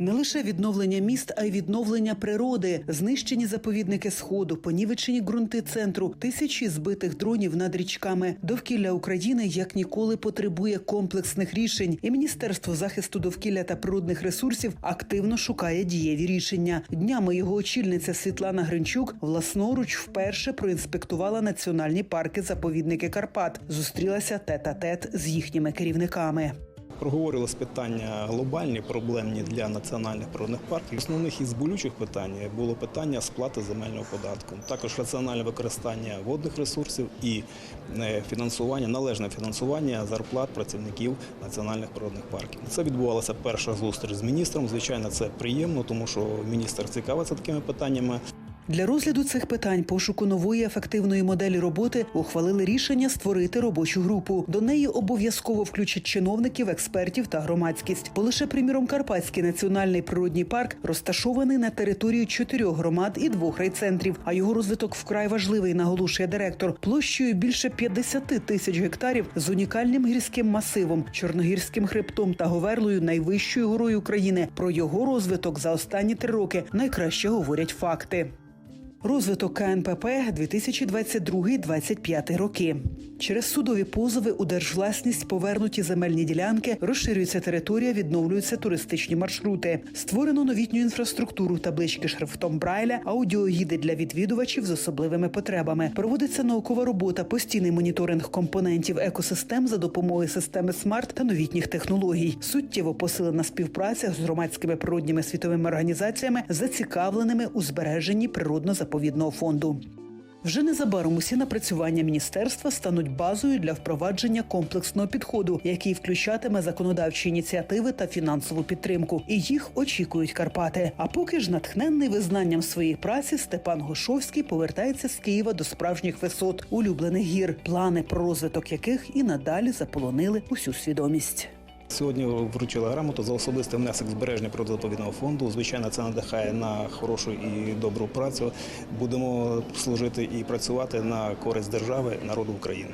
Не лише відновлення міст, а й відновлення природи, знищені заповідники сходу, понівечені ґрунти центру, тисячі збитих дронів над річками. Довкілля України як ніколи потребує комплексних рішень, і Міністерство захисту довкілля та природних ресурсів активно шукає дієві рішення. Днями його очільниця Світлана Гринчук власноруч вперше проінспектувала національні парки заповідники Карпат. Зустрілася тет-а-тет з їхніми керівниками. Проговорились питання глобальні, проблемні для національних природних парків. Основних із болючих питань було питання сплати земельного податку, також раціональне використання водних ресурсів і е, фінансування, належне фінансування зарплат працівників національних природних парків. Це відбувалася перша зустріч з міністром. Звичайно, це приємно, тому що міністр цікавиться такими питаннями. Для розгляду цих питань пошуку нової ефективної моделі роботи ухвалили рішення створити робочу групу. До неї обов'язково включать чиновників, експертів та громадськість. Бо лише приміром Карпатський національний природній парк розташований на території чотирьох громад і двох райцентрів. А його розвиток вкрай важливий, наголошує директор. Площею більше 50 тисяч гектарів з унікальним гірським масивом, чорногірським хребтом та говерлою найвищою горою України. Про його розвиток за останні три роки найкраще говорять факти. Розвиток КНПП 2022-2025 роки. Через судові позови у держвласність повернуті земельні ділянки, розширюється територія, відновлюються туристичні маршрути. Створено новітню інфраструктуру, таблички шрифтом Брайля, аудіогіди для відвідувачів з особливими потребами. Проводиться наукова робота, постійний моніторинг компонентів екосистем за допомогою системи смарт та новітніх технологій. Суттєво посилена співпраця з громадськими природніми світовими організаціями, зацікавленими у збереженні природно-заповідного фонду. Вже незабаром усі напрацювання міністерства стануть базою для впровадження комплексного підходу, який включатиме законодавчі ініціативи та фінансову підтримку. І їх очікують Карпати. А поки ж натхненний визнанням своєї праці Степан Гошовський повертається з Києва до справжніх висот, улюблених гір, плани про розвиток яких і надалі заполонили усю свідомість. Сьогодні вручили грамоту за особистий внесок збереження природозаповідного фонду. Звичайно, це надихає на хорошу і добру працю. Будемо служити і працювати на користь держави, народу України.